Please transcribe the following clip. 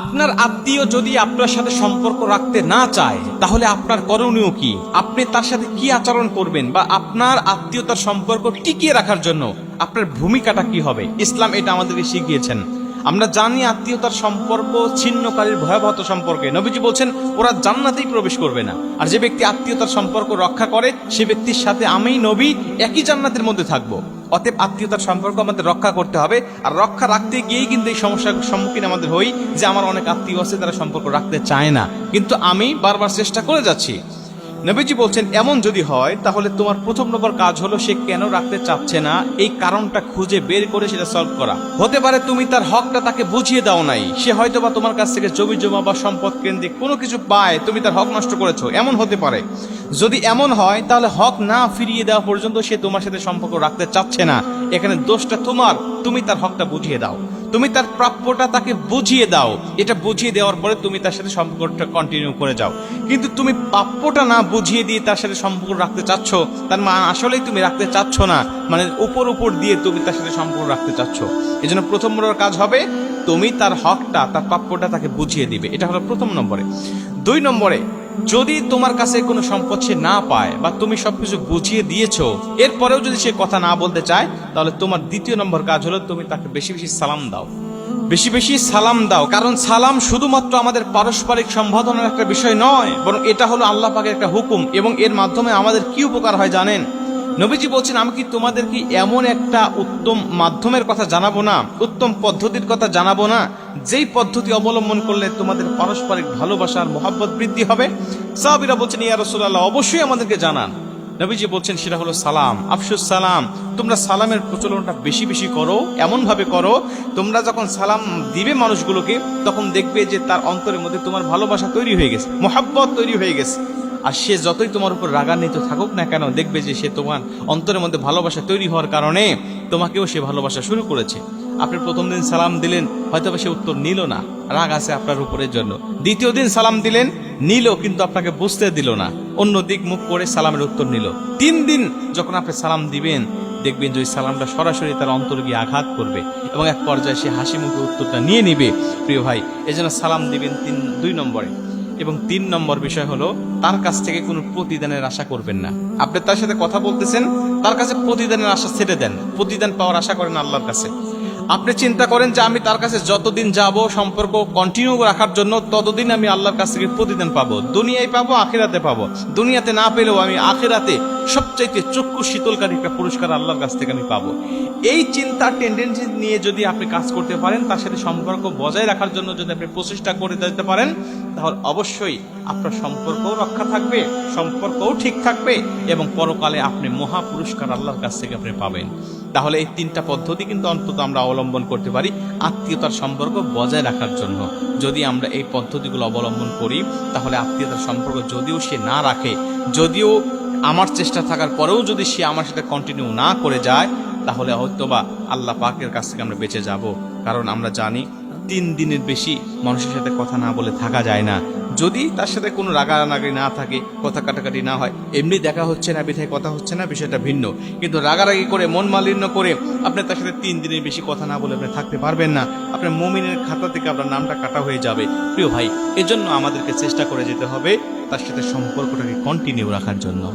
আপনার আত্মীয় যদি আপনার সাথে সম্পর্ক রাখতে না চায়, তাহলে আপনার করণীয় কি? আপনি তার সাথে কি আচরণ করবেন বা আপনার আত্মীয়তার সম্পর্ক টিকিয়ে রাখার জন্য আপনার ভূমিকাটা কি হবে? ইসলাম এটা আমাদেরকে শিখিয়েছেন। আমরা জানি আত্মীয়তার সম্পর্ক ছিন্নকারীর ভয়াবহতা সম্পর্কে। নবীজি বলছেন, ওরা জান্নাতেই প্রবেশ করবে না। আর যে ব্যক্তি আত্মীয়তার সম্পর্ক রক্ষা করে, সে ব্যক্তির সাথে আমি, নবী, একই জান্নাতের মধ্যে থাকব। অতএব আত্মীয়তার সম্পর্ক আমাদের রক্ষা করতে হবে। আর রক্ষা রাখতে গিয়েই কিন্তু এই সমস্যার সম্মুখীন আমাদের হই যে আমার অনেক আত্মীয় আছে, তারা সম্পর্ক রাখতে চায় না। কিন্তু আমি বারবার চেষ্টা করে যাচ্ছি। নবীজি বলছেন, এমন যদি হয়, তাহলে তোমার প্রথম নম্বর কাজ হলো সে কেন রাখতে চাচ্ছে না? এই কারণটা খুঁজে বের করে সেটা সলভ করা। হতে পারে তুমি তার হকটা তাকে বুঝিয়ে দাও নাই। সে হয়তো বা তোমার কাছ থেকে জমি, জমা বা সম্পদ কেন্দ্রিক কোনো কিছু পায়, তুমি তার হক নষ্ট করেছ। এমন হতে পারে। যদি এমন হয়, তাহলে হক না ফিরিয়ে দেওয়া পর্যন্ত সে তোমার সাথে সম্পর্ক রাখতে চাচ্ছে না। এখানে দোষটা তোমার, তুমি তার হকটা বুঝিয়ে দাও। তুমি তার প্রাপ্যটা তাকে বুঝিয়ে দাও। এটা বুঝিয়ে দেওয়ার পরে তুমি তার সাথে সম্পর্কটা কন্টিনিউ করে যাও। কিন্তু তুমি প্রাপ্যটা না বুঝিয়ে দিয়ে তার সাথে সম্পর্ক রাখতে চাচ্ছ, তার মা আসলেই তুমি রাখতে চাচ্ছ না। মানে উপর উপর দিয়ে তুমি তার সাথে সম্পর্ক রাখতে চাচ্ছ। এই জন্য প্রথম কাজ হবে, তুমি তার হকটা, তার প্রাপ্যটা তাকে বুঝিয়ে দিবে। এটা হলো প্রথম নম্বরে। দুই নম্বরে যদি তোমার কাছে কোনো সম্পদ সে না পায় বা তুমি সবকিছু বুঝিয়ে দিয়েছ, এরপরেও যদি সে কথা না বলতে চায়, তাহলে তোমার দ্বিতীয় নম্বর কাজ হলো তুমি তাকে বেশি বেশি সালাম দাও। বেশি বেশি সালাম দাও, কারণ সালাম শুধুমাত্র আমাদের পারস্পরিক সম্বোধনের একটা বিষয় নয়, বরং এটা হলো আল্লাহ পাকের একটা হুকুম, এবং এর মাধ্যমে আমাদের কি উপকার হয় জানেন? নবীজি বলছেন, আমি কি তোমাদের কি এমন একটা উত্তম মাধ্যমের কথা জানাব না, উত্তম পদ্ধতির কথা জানাব না? যেই পদ্ধতি অবলম্বন করলে তোমাদের পারস্পরিক ভালোবাসার মোহাব্বত বৃদ্ধি হবে? সাহাবিরা বলছেন, ইয়া রসুল্লাহ অবশ্যই আমাদেরকে জানান। নবীজি বলছেন, সেটা হলো সালাম। আফসুস সালাম। তোমরা সালামের প্রচলনটা বেশি বেশি করো এমন ভাবে করো, তোমরা যখন সালাম দিবে মানুষগুলোকে, তখন দেখবে যে তার অন্তরের মধ্যে তোমার ভালোবাসা তৈরি হয়ে গেছে, মোহাব্বত তৈরি হয়ে গেছে। আর সে যতই তোমার উপর রাগান্বিত থাকুক না কেন, দেখবে যে সে তোমার অন্তরের মধ্যে ভালোবাসা তৈরি হওয়ার কারণে তোমাকেও সে ভালোবাসা শুরু করেছে। আপনি প্রথম দিন সালাম দিলেন হয়তো সে উত্তর নিল না। রাগ আছে আপনার উপরের জন্য। দ্বিতীয় দিন সালাম দিলেন, নিল কিন্তু আপনাকে বুঝতে দিল না। অন্য দিক মুখ করে সালামের উত্তর নিল। তিন দিন যখন আপনি সালাম দিবেন, দেখবেন যে ওই সালামটা সরাসরি তার অন্তর গিয়ে আঘাত করবে এবং এক পর্যায়ে সে হাসি মুখে উত্তরটা নিয়ে নিবে। প্রিয় ভাই, এজন্য সালাম দিবেন তিন, দুই নম্বরে। এবং তিন নম্বর বিষয় হলো, তার কাছ থেকে কোনো প্রতিদানের আশা করবেন না। আপনি তার সাথে কথা বলতেছেন, তার কাছে প্রতিদানের আশা ছেড়ে দেন। প্রতিদান পাওয়ার আশা করেন আল্লাহর কাছে। আপনি চিন্তা করেন যে আমি তার কাছে যতদিন যাব, সম্পর্ক কন্টিনিউ রাখার জন্য ততদিন আমি আল্লাহর কাছ থেকে প্রতিদিন পাবো। দুনিয়ায় পাবো, আখেরাতে পাবো। দুনিয়াতে না পেলেও আমি আখিরাতে সবচাইতে চক্ষু শীতলকারী একটা পুরস্কার আল্লাহর কাছ থেকে আমি পাবো। এই চিন্তার টেন্ডেন্সি নিয়ে যদি আপনি কাজ করতে পারেন, তার সাথে সম্পর্ক বজায় রাখার জন্য যদি আপনি প্রচেষ্টা করে যেতে পারেন, তাহলে অবশ্যই আপনার সম্পর্কও রক্ষা থাকবে, সম্পর্কও ঠিক থাকবে এবং পরকালে আপনি মহা পুরস্কার আল্লাহর কাছ থেকে আপনি পাবেন। তাহলে এই তিনটা পদ্ধতি কিন্তু অন্তত আমরা অবলম্বন করতে পারি আত্মীয়তার সম্পর্ক বজায় রাখার জন্য। যদি আমরা এই পদ্ধতিগুলো অবলম্বন করি, তাহলে আত্মীয়তার সম্পর্ক যদিও সে না রাখে, যদিও আমার চেষ্টা থাকার পরেও যদি সে আমার সাথে কন্টিনিউ না করে যায়, তাহলে হয়তোবা আল্লাহ পাকের কাছ থেকে আমরা বেঁচে যাব। কারণ আমরা জানি তিন দিনের বেশি মানুষের সাথে কথা না বলে থাকা যায় না। যদি তার সাথে কোনো রাগারাগি না থাকে, কথা কাটাকাটি না হয়, এমনি দেখা হচ্ছে না, বিধায় কথা হচ্ছে না, বিষয়টা ভিন্ন। কিন্তু রাগারাগি করে, মন মালিন্য করে আপনি তার সাথে তিন দিনের বেশি কথা না বলে আপনি থাকতে পারবেন না। আপনার মমিনের খাতা থেকে আপনার নামটা কাটা হয়ে যাবে। প্রিয় ভাই, এজন্য আমাদেরকে চেষ্টা করে যেতে হবে তার সাথে সম্পর্কটাকে কন্টিনিউ রাখার জন্য।